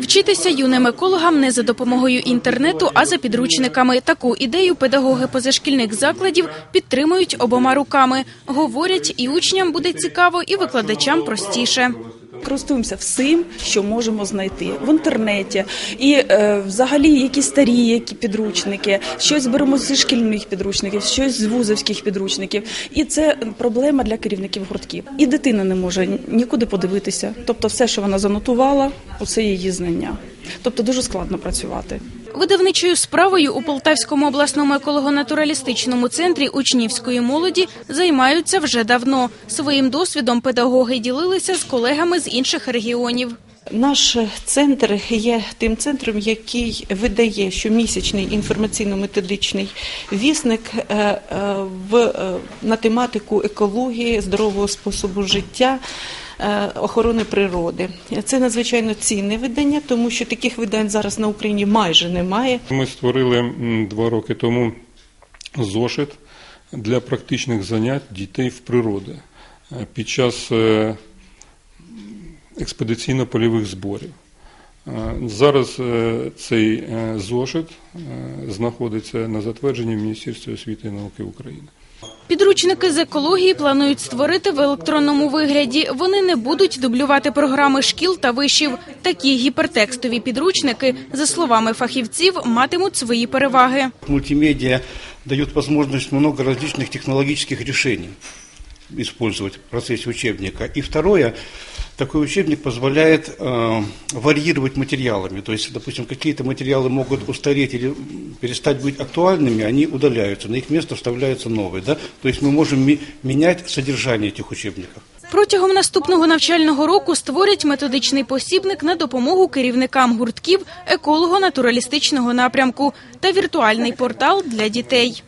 Вчитися юним екологам не за допомогою інтернету, а за підручниками. Таку ідею педагоги позашкільних закладів підтримують обома руками. Говорять, і учням буде цікаво, і викладачам простіше. Користуємося всім, що можемо знайти в інтернеті, і е, взагалі якісь старі які підручники, щось беремо зі шкільних підручників, щось з вузовських підручників. І це проблема для керівників гуртків. І дитина не може нікуди подивитися. Тобто, все, що вона занотувала, усе її знання. Тобто дуже складно працювати. Видавничою справою у Полтавському обласному еколого-натуралістичному центрі учнівської молоді займаються вже давно. Своїм досвідом педагоги ділилися з колегами з інших регіонів. Наш центр є тим центром, який видає щомісячний інформаційно-методичний вісник е, е, в, е, на тематику екології, здорового способу життя. Охорони природи це надзвичайно цінне видання, тому що таких видань зараз на Україні майже немає. Ми створили два роки тому зошит для практичних занять дітей в природі під час експедиційно-польових зборів. Е, Зараз е, цей е, зошит знаходиться на затвердженні в Міністерстві освіти і науки України. Підручники з екології планують створити в електронному вигляді. Вони не будуть дублювати програми шкіл та вишів. Такі гіпертекстові підручники, за словами фахівців, матимуть свої переваги. Мультимедиа дает возможность много различных технологических решений использовать в процессе учебника. И второе, такой учебник позволяет э, варьировать материалами. То есть, допустим, какие-то материалы могут устареть или м, перестать быть актуальными, они удаляются, на их место вставляются новые. Да? То есть мы можем ми- менять содержание этих учебников. Протягом наступного навчального року створять методичний посібник на допомогу керівникам гуртків еколого-натуралістичного напрямку та віртуальний портал для дітей.